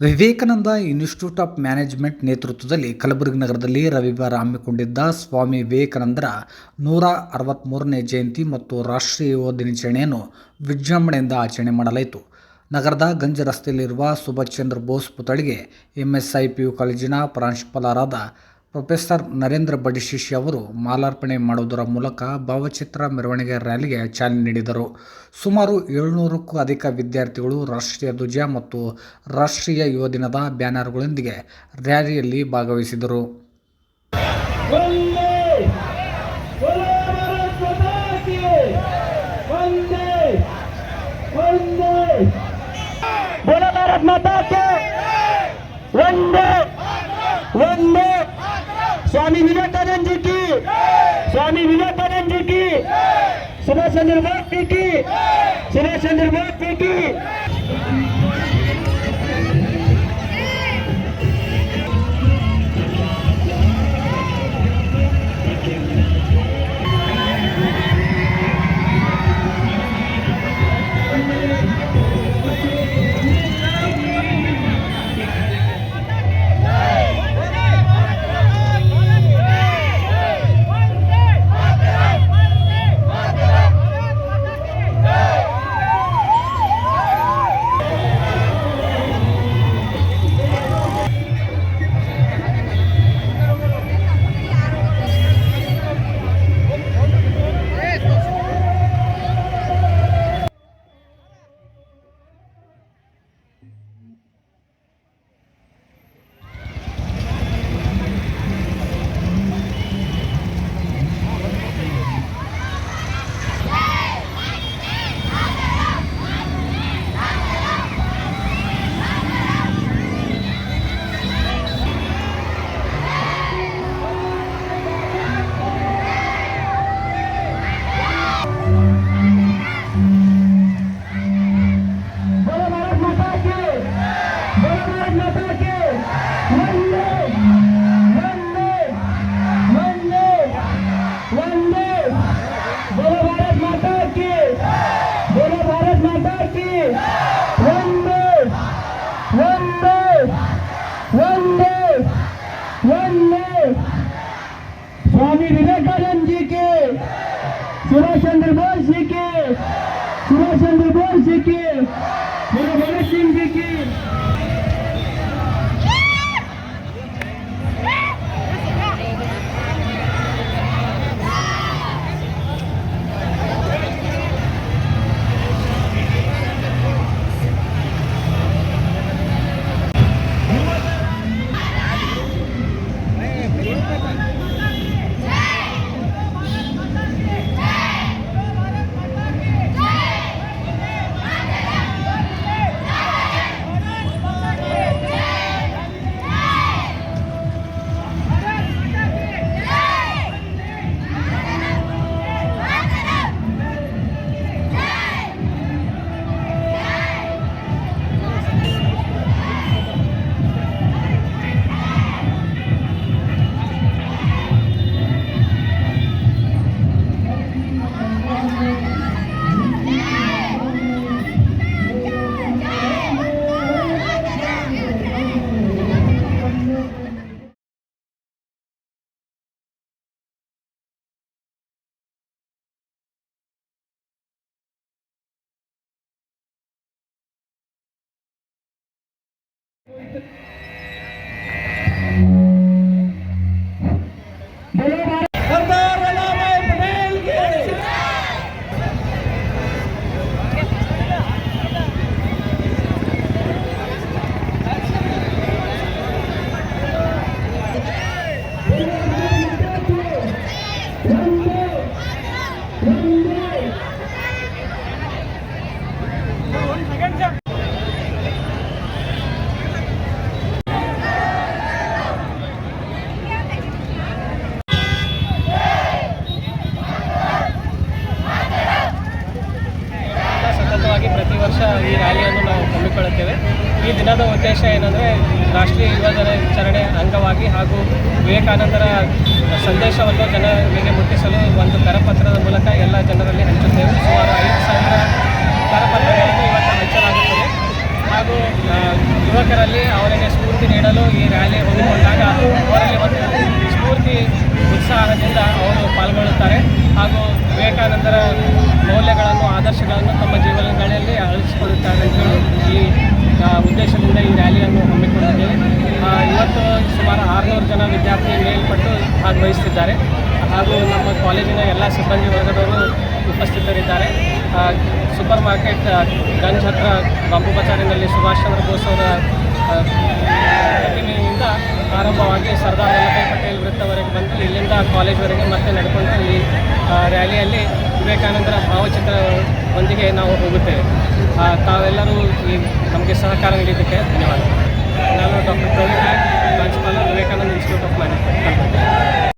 Vivekananda institute of management ನೇತೃತ್ವದಲ್ಲಿ ಕಲಬುರಗಿ ನಗರದಲ್ಲಿ ರವಿವಾರ ಹಮ್ಮಿಕೊಂಡಿದ್ದ ಸ್ವಾಮಿ ವಿವೇಕಾನಂದರ ನೂರ ಅರವತ್ತ್ಮೂರನೇ ಜಯಂತಿ ಮತ್ತು ರಾಷ್ಟ್ರೀಯ ಯುವ ದಿನಾಚರಣೆಯನ್ನು ವಿಜೃಂಭಣೆಯಿಂದ ಆಚರಣೆ ಮಾಡಲಾಯಿತು. ನಗರದ ಗಂಜ ರಸ್ತೆಯಲ್ಲಿರುವ ಸುಭಾಷ್ ಚಂದ್ರ ಬೋಸ್ ಪುತ್ಥಳಿಗೆ ಎಂಎಸ್ಐ ಪಿಯು ಕಾಲೇಜಿನ ಪ್ರಾಂಶುಪಾಲರಾದ ಪ್ರೊಫೆಸರ್ ನರೇಂದ್ರ ಬಡಿಶಿಶಿ ಅವರು ಮಾಲಾರ್ಪಣೆ ಮಾಡುವುದರ ಮೂಲಕ ಭಾವಚಿತ್ರ ಮೆರವಣಿಗೆ ರ್ಯಾಲಿಗೆ ಚಾಲನೆ ನೀಡಿದರು. ಸುಮಾರು ಏಳ್ನೂರಕ್ಕೂ ಅಧಿಕ ವಿದ್ಯಾರ್ಥಿಗಳು ರಾಷ್ಟ್ರೀಯ ಧ್ವಜ ಮತ್ತು ರಾಷ್ಟ್ರೀಯ ಯುವ ದಿನದ ಬ್ಯಾನರ್ಗಳೊಂದಿಗೆ ರ್ಯಾಲಿಯಲ್ಲಿ ಭಾಗವಹಿಸಿದರು. ಒಂದೇ ಒಂದೇ स्वामी विवेकानंद जी की। स्वामी विवेकानंद जी की। सुभाष चंद्र बोस जी की। सुभाष चंद्र बोस जी की। स्वामी विवेकानंद जी के सुभाष चंद्र बोस जी ದಿನದ ಉದ್ದೇಶ ಏನಂದರೆ ರಾಷ್ಟ್ರೀಯ ಯುವ ದಿನಾಚರಣೆ ಅಂಗವಾಗಿ ಹಾಗೂ ವಿವೇಕಾನಂದರ ಸಂದೇಶವನ್ನು ಜನರಿಗೆ ಮುಟ್ಟಿಸಲು ಒಂದು ಕರಪತ್ರದ ಮೂಲಕ ಎಲ್ಲ ಜನರಲ್ಲಿ ಹಂಚುತ್ತೇವೆ. ಸುಮಾರು ಐದು ಸಾವಿರ ಕರಪತ್ರಗಳನ್ನು ಇವತ್ತು ಹಂಚಲಾಗುತ್ತದೆ. ಹಾಗೂ ಯುವಕರಲ್ಲಿ ಅವರಿಗೆ ಸ್ಫೂರ್ತಿ ನೀಡಲು ಈ ರ್ಯಾಲಿ ಹೊಂದಿಕೊಂಡಾಗ ಅವರಲ್ಲಿ ಒಂದು ಸ್ಫೂರ್ತಿ ಉತ್ಸಾಹದಿಂದ ಅವರು ಪಾಲ್ಗೊಳ್ಳುತ್ತಾರೆ. ಹಾಗೂ ವಿವೇಕಾನಂದರ ಮೌಲ್ಯಗಳನ್ನು ಆದರ್ಶಗಳನ್ನು ತಮ್ಮ ಜೀವನಗಳಲ್ಲಿ ಅಳವಡಿಸಿಕೊಳ್ಳುತ್ತಾರೆ ಅಂತ ಹೇಳಿ ಈ ಆ, ಉದ್ದೇಶದಿಂದ ಈ ರ್ಯಾಲಿಯನ್ನು ಹಮ್ಮಿಕೊಂಡಿದ್ದೇವೆ. ಇವತ್ತು ಸುಮಾರು ಆರುನೂರು ಜನ ವಿದ್ಯಾರ್ಥಿ ಮೇಲ್ಪಟ್ಟು ಭಾಗವಹಿಸುತ್ತಿದ್ದಾರೆ. ಹಾಗೂ ನಮ್ಮ ಕಾಲೇಜಿನ ಎಲ್ಲ ಸಿಬ್ಬಂದಿ ವರ್ಗದವರು ಉಪಸ್ಥಿತರಿದ್ದಾರೆ. ಸೂಪರ್ ಮಾರ್ಕೆಟ್ ಗಂಜ್ ಹತ್ರ ಬಾಂಬು ಬಜಾರಿನಲ್ಲಿ ಸುಭಾಷ್ ಚಂದ್ರ ಬೋಸ್ ಅವರ ಪ್ರತಿಮೆಯಿಂದ ಆರಂಭವಾಗಿ ಸರ್ದಾರ್ ವಲ್ಲಭಾಯ್ ಪಟೇಲ್ ವೃತ್ತವರೆಗೆ ಬಂದು ಇಲ್ಲಿಂದ ಕಾಲೇಜ್ವರೆಗೆ ಮತ್ತೆ ನಡ್ಕೊಂಡು ಈ ರ್ಯಾಲಿಯಲ್ಲಿ ವಿವೇಕಾನಂದರ ಭಾವಚಿತ್ರದೊಂದಿಗೆ ನಾವು ಹೋಗುತ್ತೇವೆ. ತಾವೆಲ್ಲರೂ ಈ ನಮಗೆ ಸಹಕಾರ ನೀಡಿದ್ದಕ್ಕೆ ಧನ್ಯವಾದ ನಾನು ಡಾಕ್ಟರ್ ಪ್ರವೀಣ್ ಪ್ರಾಂಶುಪಾಲ ವಿವೇಕಾನಂದ ಇನ್ಸ್ಟಿಟ್ಯೂಟ್ ಆಫ್ ಮ್ಯಾನೇಜ್ಮೆಂಟ್